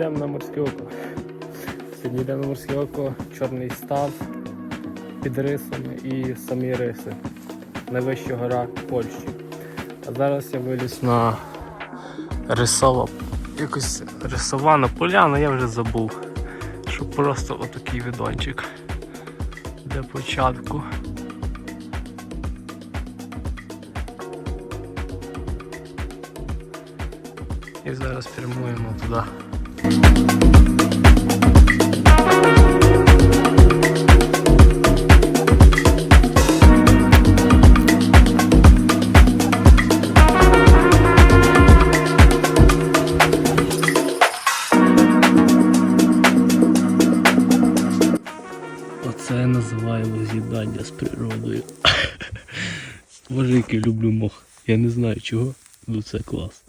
Йдемо на морське око. Сьогодні йдемо на морське око, чорний став під рисами і самі риси. Найвища гора Польщі. А зараз я виліз на рисова. Якось рисована поляна, я вже забув. Що просто отакий відончик для початку. І зараз прямуємо туди. Оце я називаю з природою. Боже, люблю мох. Я не знаю чого, але це клас.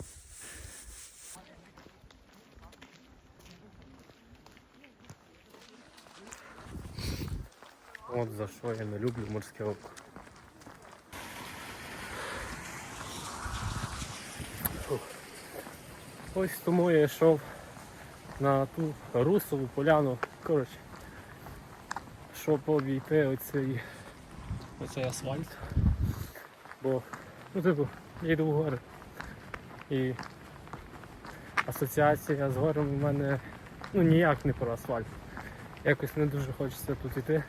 От за що я не люблю морське око. Ось тому я йшов на ту русову поляну. Коротше, щоб обійти оцей, оцей асфальт. Бо, ну типу, я йду в гори. І асоціація з горами в мене ну ніяк не про асфальт. Якось не дуже хочеться тут йти.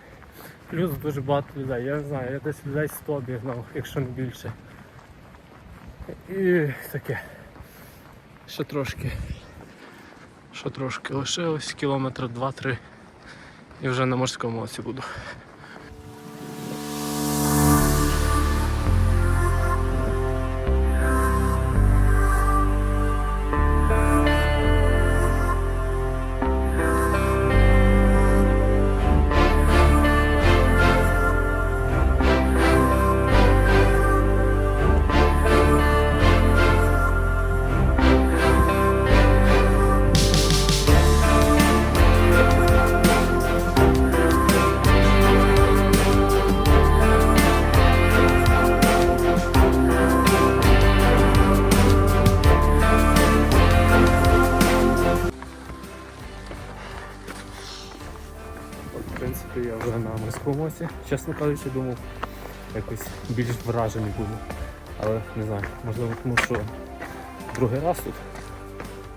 Плюс дуже багато людей. Я не знаю, я десь людей 100 обігнав, якщо не більше. І таке. Ще трошки. Ще трошки лишилось, кілометр 2-3 і вже на морському оці буду. Принципі, я вже на морському оці. Чесно кажучи, думав, якось більш вражений буду. Але не знаю, можливо, тому що другий раз тут.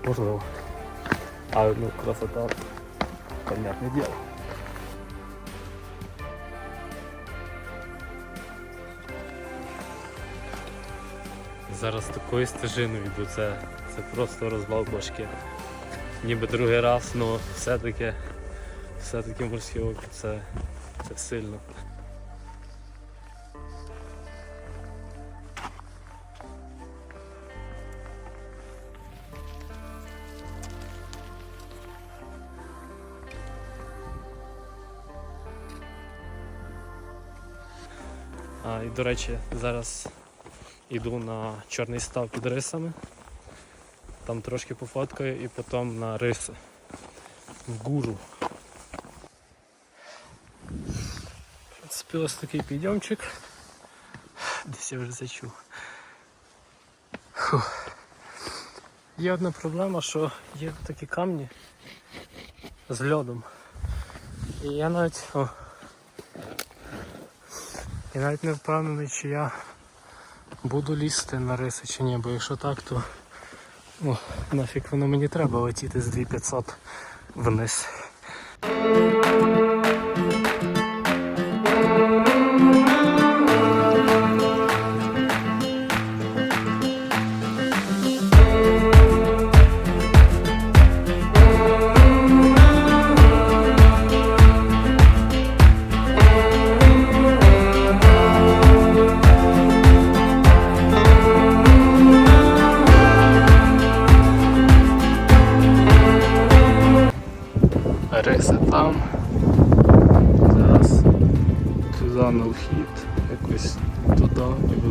Можливо. Але ну, красота, понятне діло. Зараз такою стежиною йду, це, це просто розвал башки. Ніби другий раз, але все-таки все-таки морське око це, це сильно. А, і до речі, зараз йду на чорний став під рисами. Там трошки пофоткаю і потім на риси. В гуру. Принципі, ось такий підйомчик. Десь я вже зачув. Фух. Є одна проблема, що є такі камні з льодом. І я навіть. О, я навіть не впевнений, чи я буду лізти на риси чи ні, бо якщо так, то о, нафіг воно мені треба летіти з 2500 вниз.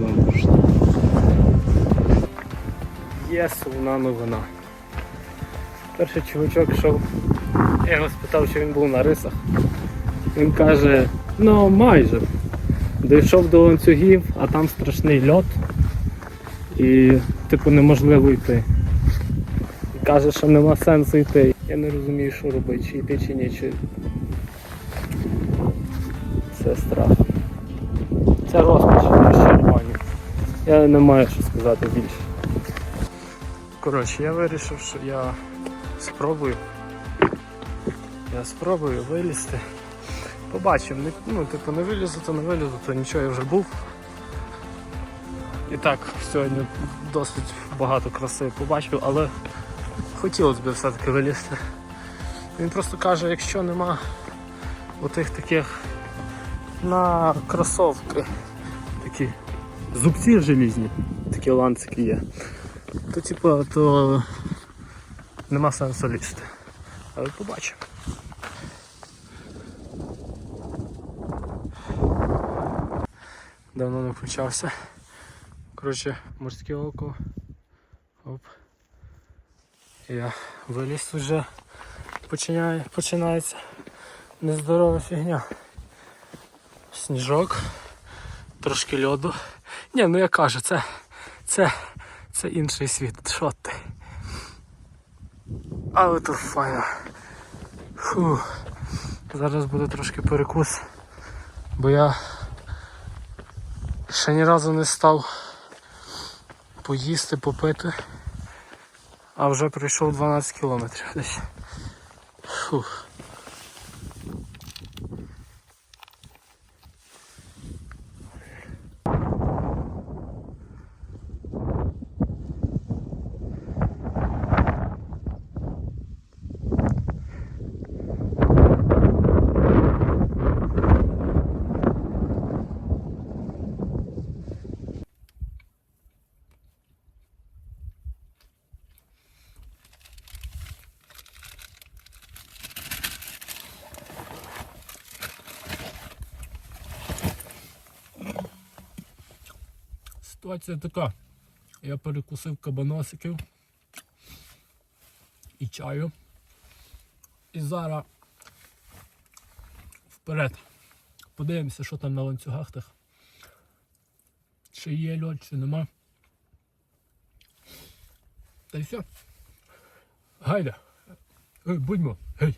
І будемо. Є сумна новина. Перший чувачок йшов, я його спитав, чи він був на рисах. Він каже, ну майже. Дійшов до ланцюгів, а там страшний льот і типу неможливо йти. каже, що нема сенсу йти. Я не розумію, що робити, чи йти, чи ні, чи. Це страх. Це розпач. Я не маю що сказати більше. Коротше, я вирішив, що я спробую. Я спробую вилізти. Побачимо, не, ну, типу, не вилізу, то не вилізу, то нічого я вже був. І так, сьогодні досить багато краси побачив, але хотілося б все-таки вилізти. Він просто каже, якщо нема отих таких на кросовки такі зубці желізні, такі ланцики є, то типу, то нема сенсу лізти. Але побачимо. Давно не включався. Коротше, морське око. Оп. Я виліз вже починає, починається нездорова фігня. Сніжок, трошки льоду. Ні, ну я кажу, це, це, це інший світ. Що ти? Але тут файно. Фу. Зараз буде трошки перекус, бо я ще ні разу не став поїсти, попити, а вже пройшов 12 кілометрів десь. Фух. Ситуація така. Я перекусив кабаносиків і чаю. І зараз вперед. Подивимося, що там на ланцюгах тих. Чи є льод, чи нема. Та й все. Гайда. Будьмо. Гей.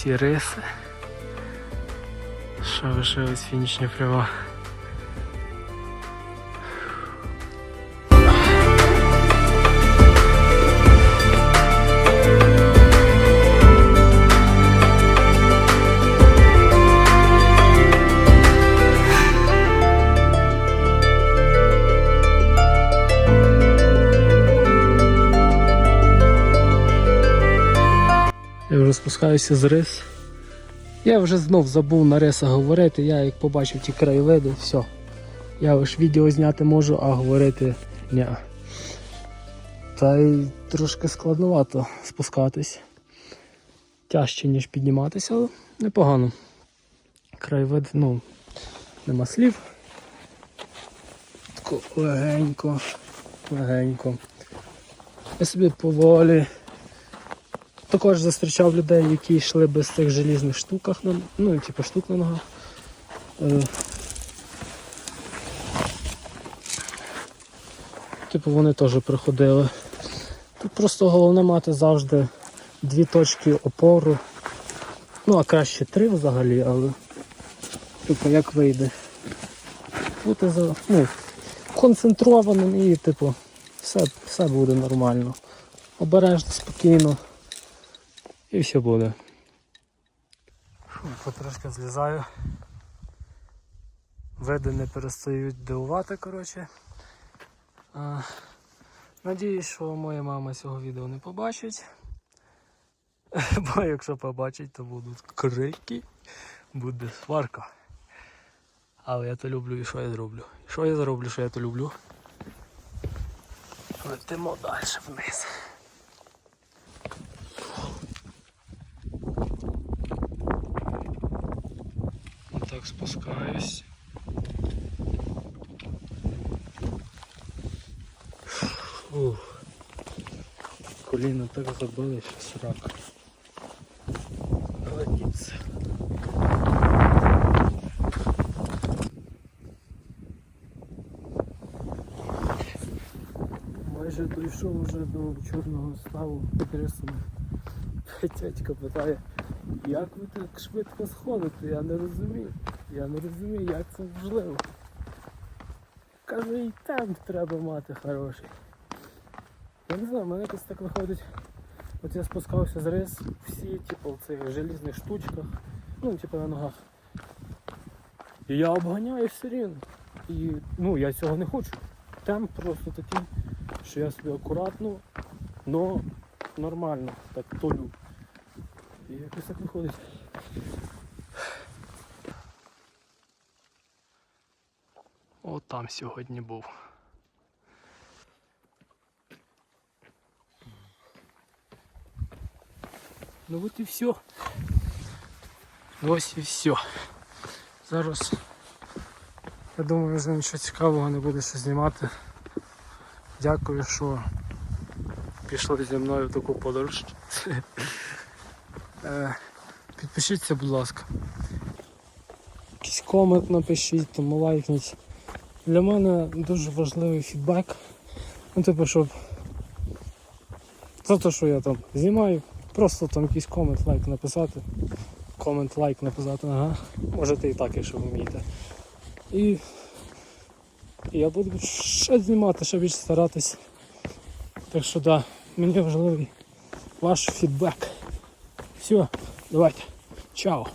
Ось і риси. Що лишились фінішні пряма. Спускаюся з рис. Я вже знов забув на рисах говорити, я як побачив ті краєвиди, все. Я лише відео зняти можу, а говорити ні. Та й трошки складновато спускатись. Тяжче, ніж підніматися, але непогано. Краєвид, ну, нема слів. Тако легенько, легенько. Я собі поволі. Також зустрічав людей, які йшли без цих желізних штуках, ну, типу штук на ногах. Е, типу вони теж приходили. Тут просто головне мати завжди дві точки опору. Ну, а краще три взагалі, але типу як вийде. Бути за... ну, концентрованим і типу все, все буде нормально. Обережно, спокійно. І все буде. Потрошки злізаю. Види не перестають дивувати, коротше. Надіюсь, що моя мама цього відео не побачить. Бо якщо побачить, то будуть крики, буде сварка. Але я то люблю і що я зроблю? Що я зроблю, що я то люблю? Летимо далі вниз. Так спускаюсь. Ух. Коліна так забили, що срак. Годиться. Майже дійшов вже до чорного ставу під рисами. Питає, як ви так швидко сходите? Я не розумію. Я не розумію, як це можливо. Каже, і темп треба мати хороший. Я не знаю, в мене якось так виходить. От я спускався з рис, всі, типу, в цих желізних штучках, ну, типу на ногах. І я обганяю все рівно. І ну, я цього не хочу. Темп просто такий, що я собі акуратно, но нормально так толю. І якось так виходить. О, там сьогодні був. Ну от і все. Ось і все. Зараз я думаю, вже нічого цікавого не буде що знімати. Дякую, що пішли зі мною в таку подорож. Е, Підпишіться, будь ласка. Якийсь комент напишіть, тому лайкніть. Для мене дуже важливий фідбек. Ну, типу, щоб за те, що я там знімаю, просто там якийсь комент, лайк написати. Комент, лайк написати, ага. Можете і так, якщо вмієте. І, я буду ще знімати, ще більше старатись. Так що да, мені важливий ваш фідбек. Все, давайте. Чао.